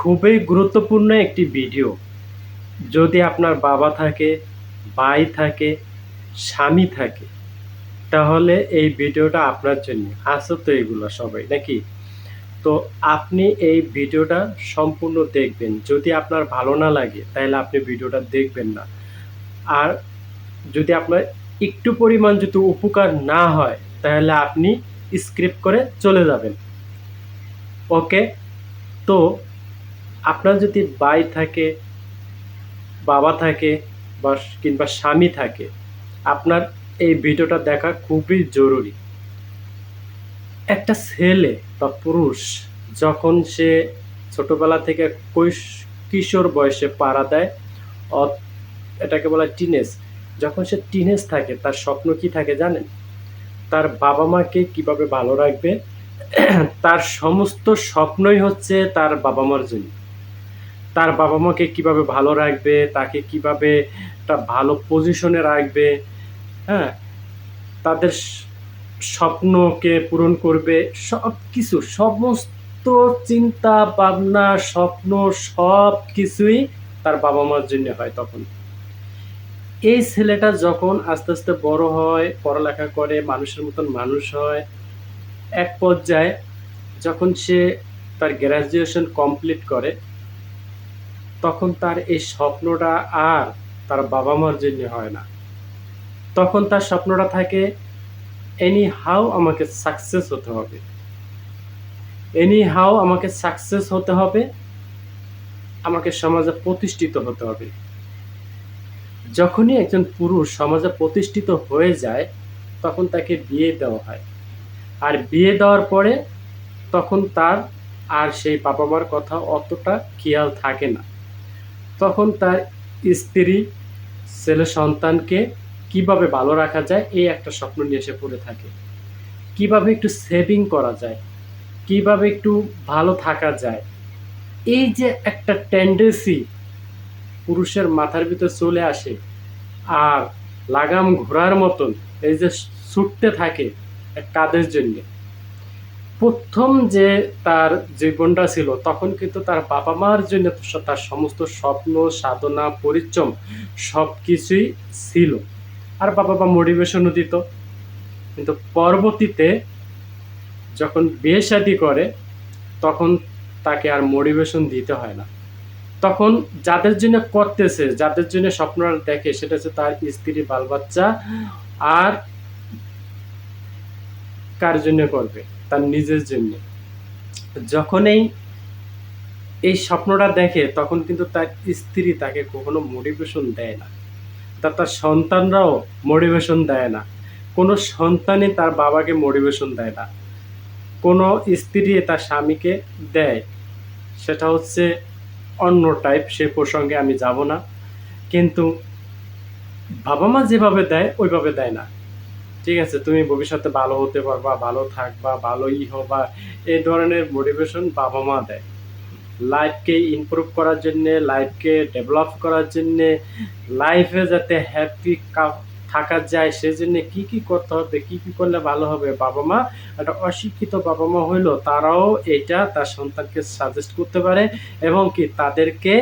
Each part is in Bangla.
খুবই গুরুত্বপূর্ণ একটি ভিডিও। যদি আপনার বাবা থাকে, ভাই থাকে, স্বামী থাকে, তাহলে এই ভিডিওটা আপনার জন্য। আসো তো এগুলো সবাই, নাকি? তো আপনি এই ভিডিওটা সম্পূর্ণ দেখবেন। যদি আপনার ভালো না লাগে, তাহলে আপনি ভিডিওটা দেখবেন না। আর যদি আপনার একটু পরিমাণ যদি উপকার না হয়, তাহলে আপনি স্ক্রিপ্ট করে চলে যাবেন। ওকে? তো আপনার যদি ভাই থাকে, বাবা থাকে বা কিংবা স্বামী থাকে, আপনার এই ভিডিওটা দেখা খুবই জরুরি। একটা ছেলে বা পুরুষ যখন সে ছোটবেলা থেকে কৈশ- কিশোর বয়সে পাড়া দেয় এটাকে বলা টিনেজ যখন সে টিনেজ থাকে, তার স্বপ্ন কি থাকে জানেন? তার বাবা মাকে কীভাবে ভালো রাখবে? তার সমস্ত স্বপ্নই হচ্ছে তার বাবা মার জন্য। তার বাবা মাকে কীভাবে ভালো রাখবে, তাকে কীভাবে একটা ভালো পজিশনে রাখবে হ্যাঁ? তাদের স্বপ্নকে পূরণ করবে সব কিছু সমস্ত চিন্তা ভাবনা, স্বপ্ন সব কিছুই তার বাবা মার জন্য হয় তখন। এই ছেলেটা যখন আস্তে আস্তে বড় হয়, পড়ালেখা করে, মানুষের মতন মানুষ হয়, এক পর্যায়ে যখন সে তার গ্র্যাজুয়েশন কমপ্লিট করে তখন তার এই স্বপ্নটা আর তার বাবা মার জন্য হয় না। তখন তার স্বপ্নটা থাকে এনি হাউ আমাকে সাকসেস হতে হবে। এনি হাউ আমাকে সাকসেস হতে হবে, আমাকে সমাজে প্রতিষ্ঠিত হতে হবে। যখনই একজন পুরুষ সমাজে প্রতিষ্ঠিত হয়ে যায়, তখন তাকে বিয়ে দেওয়া হয়। আর বিয়ে দেওয়ার পরে তখন তার আর সেই বাবা মার কথা অতটা খেয়াল থাকে না। তখন তার স্ত্রী ছেলে সন্তানকে কীভাবে ভালো রাখা যায়, এই একটা স্বপ্ন নিয়ে এসে পড়ে থাকে। কীভাবে একটু সেভিং করা যায়, কীভাবে একটু ভালো থাকা যায়, এই যে একটা টেন্ডেন্সি পুরুষের মাথার ভিতর চলে আসে আর লাগাম ঘোরার মতন এই যে ছুটতে থাকে কাদের জন্য। প্রথম যে তার জীবনটা ছিল, তখন কিন্তু তার বাবা মার জন্য তার সমস্ত স্বপ্ন, সাধনা, পরিশ্রম সব কিছুই ছিল। আর বাবা মা মোটিভেশনও দিত। কিন্তু পরবর্তীতে যখন বিয়ে করে, তখন তাকে আর মোটিভেশন দিতে হয় না। তখন যাদের জন্য করতেছে, যাদের জন্য স্বপ্ন দেখে, সেটা হচ্ছে তার স্ত্রী বাল বাচ্চা আর কার জন্য করবে? তার নিজের জন্য। যখনই এই স্বপ্নটা দেখে, তখন কিন্তু তার স্ত্রী তাকে কখনো মোটিভেশন দেয় না। তা তার সন্তানরাও মোটিভেশন দেয় না। কোনো সন্তানই তার বাবাকে মোটিভেশন দেয় না। কোনো স্ত্রী তার স্বামীকে দেয়, সেটা হচ্ছে অন্য টাইপ সে প্রসঙ্গে আমি যাব না। কিন্তু বাবা মা যেভাবে দেয়, ওইভাবে দেয় না। ঠিক আছে, তুমি ভবিষ্যতে ভালো হতে পারবা, ভালো থাকবা, ভালোই হবা। এই ধরনের মোটিভেশন বাবা মা দেয়। লাইফকে ইমপ্রুভ করার জন্যে লাইফকে ডেভেলপ করার জন্যে লাইফে যাতে হ্যাপি থাকা যায়, সেজন্য কি কি করতে হবে, কি কি করলে ভালো হবে? বাবা মা একটা অশিক্ষিত বাবা মা হইল, তারাও এটা তার সন্তানকে সাজেস্ট করতে পারে এবং কি তাদেরকে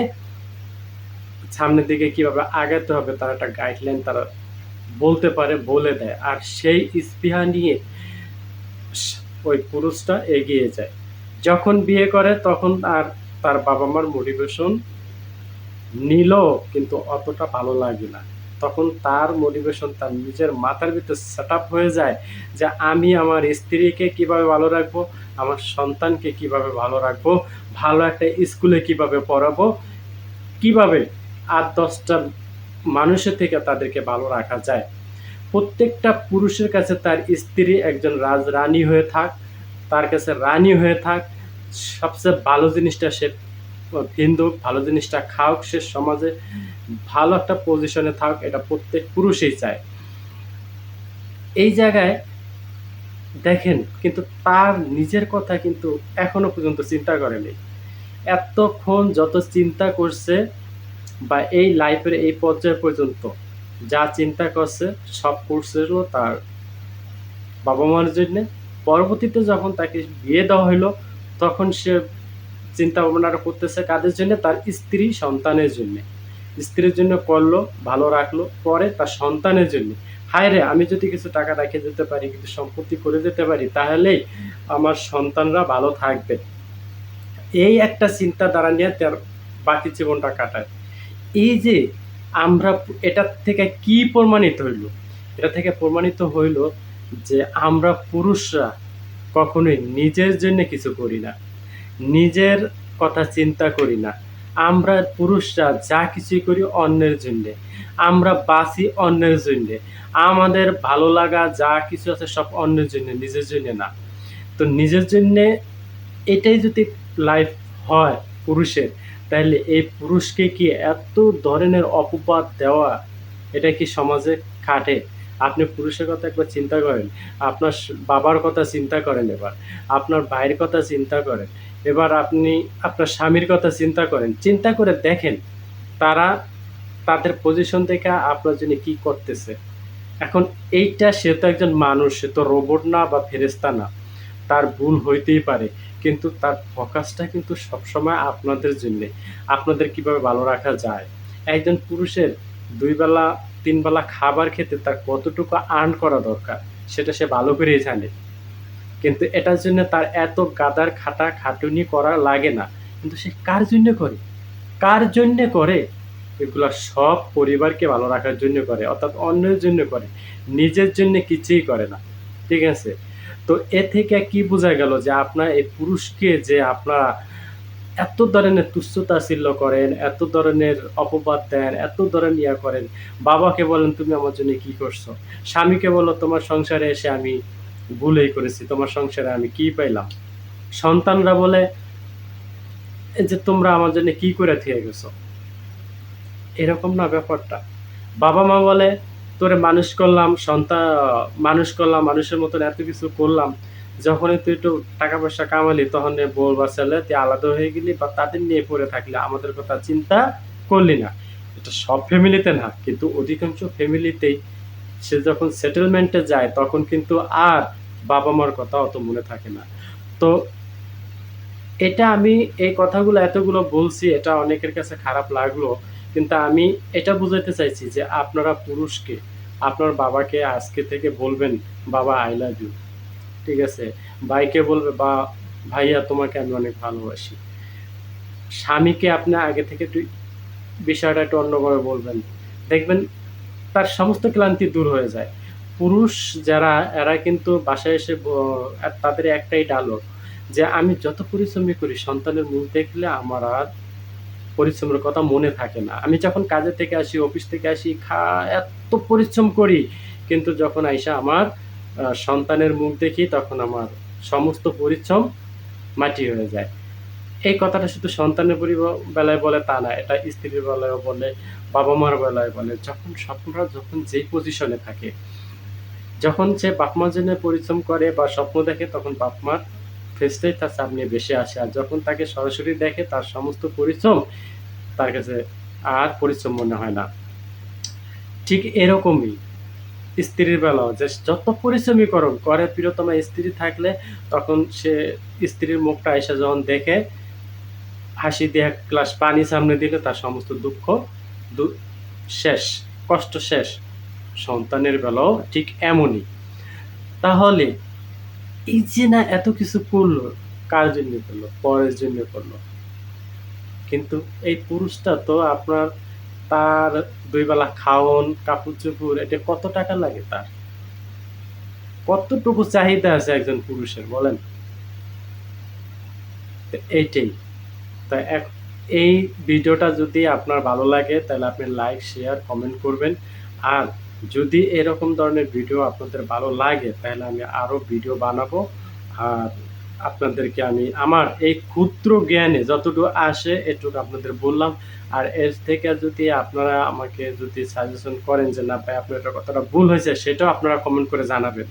সামনের দিকে কীভাবে আগাতে হবে, তার একটা গাইডলাইন তারা বলতে পারে, বলে দেয়। আর সেই স্পৃহা নিয়ে ওই পুরুষটা এগিয়ে যায়। যখন বিয়ে করে, তখন আর তার বাবা মার মোটিভেশন নিল, কিন্তু অতটা ভালো লাগে না। তখন তার মোটিভেশন তার নিজের মাথার ভিতর সেট আপ হয়ে যায় যে, আমি আমার স্ত্রীকে কীভাবে ভালো রাখব, আমার সন্তানকে কীভাবে ভালো রাখব, ভালো একটা স্কুলে কীভাবে পড়াবো, কীভাবে? আট দশটা মানুষের থেকে তাদেরকে ভালো রাখা যায়। প্রত্যেকটা পুরুষের কাছে তার স্ত্রী একজন রাজ রানী হয়ে থাক, তার কাছে রানী হয়ে থাক, সবচেয়ে ভালো জিনিসটা সে হিন্দু ভালো জিনিসটা খাওক, সে সমাজে ভালো একটা পজিশনে থাক, এটা প্রত্যেক পুরুষই চায়। এই জায়গায় দেখেন, কিন্তু তার নিজের কথা কিন্তু এখনও পর্যন্ত চিন্তা করেনি। এতক্ষণ যত চিন্তা করছে বা এই লাইফের এই পর্যায় পর্যন্ত যা চিন্তা করছে, সব করছিল তার বাবা মার জন্যে। পরবর্তীতে যখন তাকে বিয়ে দেওয়া হলো তখন সে চিন্তা ভাবনাটা করতেছে কাদের জন্য? তার স্ত্রী সন্তানের জন্য। স্ত্রীর জন্য করল, ভালো রাখল, পরে তার সন্তানের জন্য। হায় রে, আমি যদি কিছু টাকা রেখে যেতে পারি, কিছু সম্পত্তি করে যেতে পারি তাহলেই আমার সন্তানরা ভালো থাকবে। এই একটা চিন্তাধারা নিয়ে তার বাকি জীবনটা কাটায়। এই যে আমরা এটার থেকে কি প্রমাণিত হইল? এটা থেকে প্রমাণিত হইল যে আমরা পুরুষরা কখনোই নিজের জন্য কিছু করি না, নিজের কথা চিন্তা করি না। আমরা পুরুষরা যা কিছুই করি অন্যের জন্যে, আমরা বাঁচি অন্যের জন্যে, আমাদের ভালো লাগা যা কিছু আছে সব অন্যের জন্য, নিজের জন্য না। তো নিজের জন্যে এটাই যদি লাইফ হয় পুরুষের তাহলে এই পুরুষকে কি এত ধরনের অপবাদ দেওয়া? এটা কি সমাজে খাটে? আপনি পুরুষের কথা একবার চিন্তা করেন। আপনার বাবার কথা চিন্তা করেন এবার। আপনার ভাইয়ের কথা চিন্তা করেন। এবার আপনি আপনার স্বামীর কথা চিন্তা করেন। চিন্তা করে দেখেন তারা তাদের পজিশন থেকে আপনার জন্য কি করতেছে। এখন এইটা সে তো একজন মানুষ, সে তো রোবট না বা ফেরেস্তা না। তার ভুল হইতেই পারে। কিন্তু তার ফোকাসটা কিন্তু সবসময় আপনাদের জন্য। আপনাদের কীভাবে ভালো রাখা যায়? একজন পুরুষের দুই বেলা, তিন বেলা খাবার খেতে তার কতটুকু আর্ন করা দরকার, সেটা সে ভালো করেই জানে। কিন্তু এটার জন্য তার এত গাদার খাটা খাটুনি করা লাগে না। কিন্তু সে কার জন্য করে? কার জন্য করে? এগুলা সব পরিবারকে ভালো রাখার জন্য করে, অর্থাৎ অন্যের জন্য করে, নিজের জন্য কিছুই করে না। ঠিক আছে? তো এ থেকে কি বোঝা গেল যে আপনার এই পুরুষকে যে আপনারা এত ধরনের তুচ্ছতাচ্ছিল্য করেন, এত ধরনের অপবাদ দেন, এত ধরনের ইয়া করেন, বাবাকে বলেন, তুমি আমার জন্য কি করছ? স্বামীকে বলো, তোমার সংসারে এসে আমি ভুলেই করেছি, তোমার সংসারে আমি কি পাইলাম? সন্তানরা বলে যে তোমরা আমার জন্য কি করে থেকে গেছো? এরকম না ব্যাপারটা। বাবা মা বলে তোরে মানুষ করলাম সন্তান মানুষ করলাম, মানুষের মতন এত কিছু করলাম, যখনই তুই একটু টাকা পয়সা কামালি, তখন বউ বা ছেলে তুই আলাদা হয়ে গেলি বা তাদের নিয়ে পড়ে থাকলে, আমাদের কথা চিন্তা করলি না। এটা সব ফ্যামিলিতে না, কিন্তু অধিকাংশ ফ্যামিলিতেই সে যখন সেটেলমেন্টে যায়, তখন কিন্তু আর বাবা মার কথা অত মনে থাকে না। তো এটা আমি এই কথাগুলো এতগুলো বলছি, এটা অনেকের কাছে খারাপ লাগল। কিন্তু আমি এটা বুঝাইতে চাইছি যে আপনারা পুরুষকে, আপনার বাবাকে আজকে থেকে বলবেন, বাবা আই লাভ ইউ ঠিক আছে? ভাইকে বলবে, বা, ভাইয়া, তোমাকে আমি অনেক ভালোবাসি। স্বামীকে আপনি আগে থেকে বিষয়টা একটু অন্যভাবে বলবেন। দেখবেন তার সমস্ত ক্লান্তি দূর হয়ে যায়। পুরুষ যারা, এরা কিন্তু বাসায় এসে তাদের একটাই ডায়লগ যে, আমি যত পরিশ্রমী করি, সন্তানের মুখ দেখলে আমার আর পরিশ্রমের কথা মনে থাকে না। আমি যখন কাজে থেকে আসি, অফিস থেকে আসি, খা, এত পরিশ্রম করি। কিন্তু যখন আইসা আমার সন্তানের মুখ দেখি, তখন আমার সমস্ত পরিশ্রম মাটি হয়ে যায়। এই কথাটা শুধু সন্তানের বেলায় বলে তা না, এটা স্ত্রীর বেলায়ও বলে বাবা মার বেলায় বলে। যখন স্বপ্নরা যখন যেই পজিশনে থাকে, যখন সে বাপ মার জন্য পরিশ্রম করে বা স্বপ্ন দেখে, তখন বাপ মার ফেসটাই তার সামনে বেশি আসে। আর যখন তাকে সরাসরি দেখে তার সমস্ত পরিশ্রম তার কাছে আর পরিশ্রম মনে হয় না। ঠিক এরকমই স্ত্রীর বেলাও যে যত পরিশ্রমই করুন করে প্রিয়তমা স্ত্রী থাকলে তখন সে স্ত্রীর মুখটা এসে যখন দেখে, হাসি দিয়ে গ্লাস পানি সামনে দিলে তার সমস্ত দুঃখ শেষ, কষ্ট শেষ। সন্তানের বেলাও ঠিক এমনই। তাহলে এই যে না এত কিছু করল, কার জন্য করল? পরের জন্য করল। কিন্তু এই পুরুষটা তো আপনার তার দুই বেলা খাওন, কাপড় চোপড়, এটা কত টাকা লাগে তার? কতটুকু চাহিদা আছে একজন পুরুষের, বলেন? এইটাই। তা এক- এই ভিডিওটা যদি আপনার ভালো লাগে, তাহলে আপনি লাইক শেয়ার কমেন্ট করবেন। আর যদি এরকম ধরনের ভিডিও আপনাদের ভালো লাগে, তাহলে আমি আরও ভিডিও বানাবো। আর আপনাদেরকে আমি আমার এই ক্ষুদ্র জ্ঞানে যতটুকু আসে, এটুকু আপনাদের বললাম। আর এর থেকে যদি আপনারা আমাকে যদি সাজেশন করেন যে, না ভাই, আপনার কতটা ভুল হয়েছে, সেটাও আপনারা কমেন্ট করে জানাবেন।